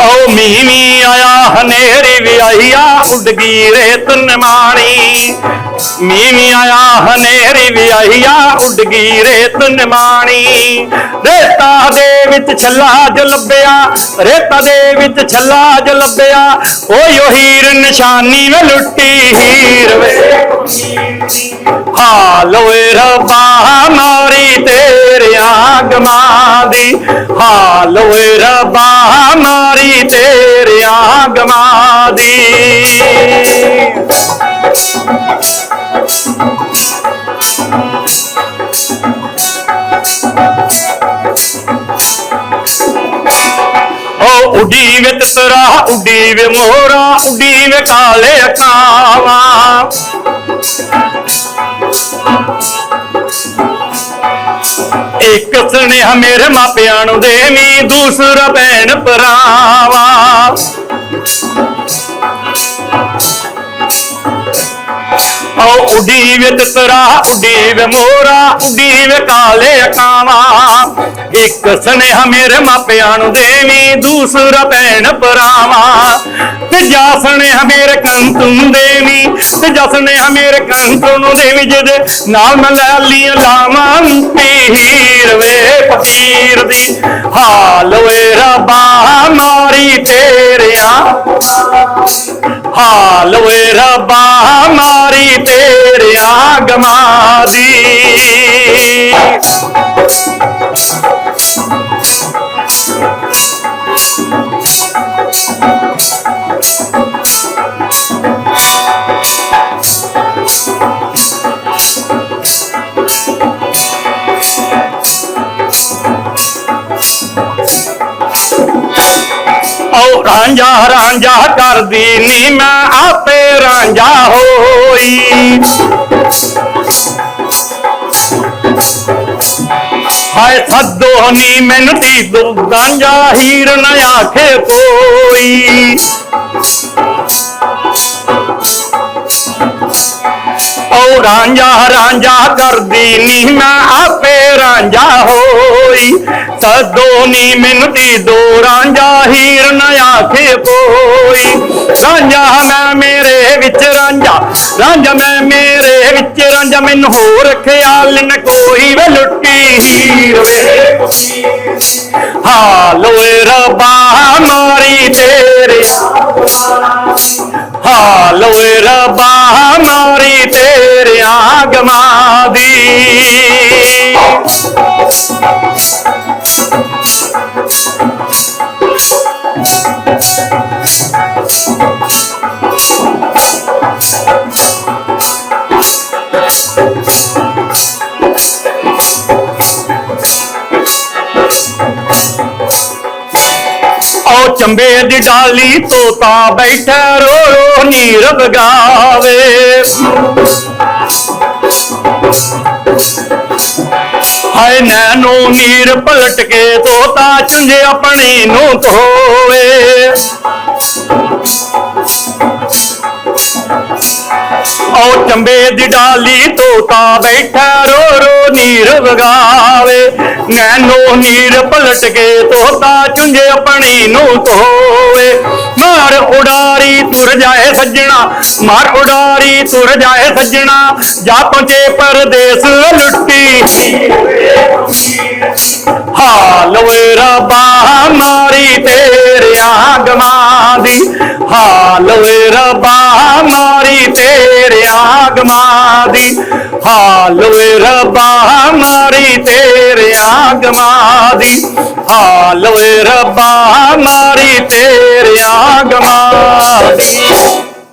ਓ ਮੀਨੀ ਆਇਆ, ਹਨੇਰੀ ਵੀ ਆਈਆ ਉੱਡ ਗਈ ਰੇਤ ਨਿਮਾਣੀ ਮੀਨੀ ਆਇਆ, ਹਨੇਰੀ ਵੀ ਆਈਆ ਉੱਡ ਗਈ ਰੇਤ ਨਿਮਾਣੀ ਰੇਤਾ ਦੇ ਵਿੱਚ ਛੱਲਾ ਜ ਲੱਭਿਆ, ਰੇਤਾ ਦੇ ਵਿੱਚ ਛੱਲਾ ਜ ਲੱਭਿਆ, ਓਏ ਓ ਹੀਰ ਨਿਸ਼ਾਨੀ ਵੇ ਲੁੱਟੀ ਹੀਰ ਵੇ। ਹਾਂ ਲੋਏ ਰਬਾ, ਮਾਰੀ ਤੇ ਗਮਾਂ ਦੀ ਹਾਲ ਓਏ ਰੱਬਾ, ਮਾਰੀ ਤੇਰਿਆਂ ਗਮਾਂ ਦੀ। ਓ ਉੱਡੀ ਵੇ ਤਸਰਾ, ਉੱਡੀ ਵੇ ਮੋਰਾ, ਉਡੀ ਵੇ ਕਾਲੇ ਕਾਵਾ ਇੱਕ ਸੁਨੇਹਾ ਮੇਰੇ ਮਾਪਿਆਂ ਨੂੰ ਦੇਵੀਂ ਦੂਸਰਾ ਭੈਣ ਭਰਾਵਾ। ਓ ਉੱਡੀ ਵੇ ਤਸਰਾ ਮੋਰਾ, ਉੱਡੀ ਕਾਲੇ ਕਾਵਾ ਇੱਕ ਸੁਨੇਹਾ ਮੇਰੇ ਮਾਪਿਆਂ ਨੂੰ ਦੇਵੀ, ਦੂਸਰਾ ਭੈਣ ਭਰਾਵਾ। ਤੇ ਜਾ ਸੁਨੇਹਾ ਮੇਰੇ ਕੰਨ ਤੂੰ ਦੇਵੀ ਤੇ ਜਾ ਸੁਨੇਹਾ ਮੇਰੇ ਕੰਨ ਤੂੰ ਦੇਵੀਂ, ਜਿਹਦੇ ਨਾਲ ਮੈਂ ਲੈ ਲੀਆਂ ਲਾਵਾਂ ਪੀਰ ਵੇ ਫਕੀਰ ਦੀ। ਹਾਲ ਓਏ ਰੱਬਾ, ਮਾਰੀ ਤੇਰਿਆਂ ਹਾਲ ਓਏ ਰੱਬਾ ਮਾਰੀ ਤੇਰਿਆਂ ਗਮਾਂ ਦੀ ਓ ਰਾਂਝਾ ਰਾਂਝਾ ਕਰਦੀ ਨੀ ਮੈਂ ਆਪੇ ਰਾਂਝਾ ਹੋਈ ਹਾਏ ਸੱਦੋ ਨੀ ਮੈਨੂੰ ਦੋ ਗਾਂਝਾ ਹੀਰ ਨਾ ਆਖੇ ਕੋਈ। ਓ ਰਾਂਝਾ ਰਾਂਝਾ ਕਰਦੀ ਨੀ ਮੈਂ ਆਪੇ ਰਾਂਝਾ ਹੋਈ। ਸਦੋ ਨੀ ਮੈਨੂੰ ਦੀ ਦੋ ਰਾਂਝਾ ਹੀਰ ਨਾ ਆਖੇ ਕੋਈ। ਰਾਂਝਾ ਮੈਂ ਮੇਰੇ ਵਿੱਚ ਰਾਂਝਾ ਰਾਂਝਾ ਮੈਂ ਮੇਰੇ ਵਿੱਚ ਰਾਂਝਾ। ਮੈਨੂੰ ਹੋਰ ਖਿਆਲ ਨ ਕੋਈ ਵੇ ਲੁੱਟੀ ਹੀਰ ਵੇ। ਹਾਲ ਓਏ ਰੱਬਾ, ਮਾਰੀ ਤੇਰੇ। ਹਾਲ ਓਏ ਰੱਬਾ ਮਾਰੀ ਗਮਾਂ ਦੀ। ਓ ਚੰਬੇ ਦੀ ਡਾਲੀ ਤੋਤਾ ਬੈਠਾ ਰੋ ਰੋ ਨੀਰ ਬਗਾਵੇ ਹਾਏ ਨੀਰ ਪਲਟ ਕੇ ਤੋਤਾ ਚੁੰਝ ਆਪਣੀ ਨੂੰ ਧੋਵੇ। ਓ ਚੰਬੇ ਦੀ ਡਾਲੀ ਤੋਤਾ ਬੈਠਾ ਰੋ ਰੋ ਨੀਰ ਵਗਾਵੇ। ਨੈਨੋ ਨੀਰ ਪਲਟ ਕੇ ਤੋਤਾ ਚੁੰਝੇ ਆਪਣੀ ਨੂੰ ਧੋਵੇ। ਮਾਰ ਉਡਾਰੀ ਤੁਰ ਜਾਏ ਸੱਜਣਾ, ਮਾਰ ਉਡਾਰੀ ਤੁਰ ਜਾਏ ਸੱਜਣਾ, ਜਾ ਪਹੁੰਚੇ ਪਰਦੇਸ ਲੁੱਟੀ ਹਾਲ ਓਏ ਰੱਬਾ, ਮਾਰੀ ਤੇਰਿਆਂ ਗਮਾਂ ਦੀ। ਹਾਲ ਓਏ ਰੱਬਾ, ਮਾਰੀ ਤੇਰਿਆਂ ਗਮਾਂ ਦੀ। ਹਾਲ ਓਏ ਰੱਬਾ, ਮਾਰੀ ਤੇਰਿਆਂ ਗਮਾਂ ਦੀ। ਹਾਲ ਓਏ ਰੱਬਾ, ਮਾਰੀ ਤੇਰਿਆਂ ਗਮਾਂ ਦੀ।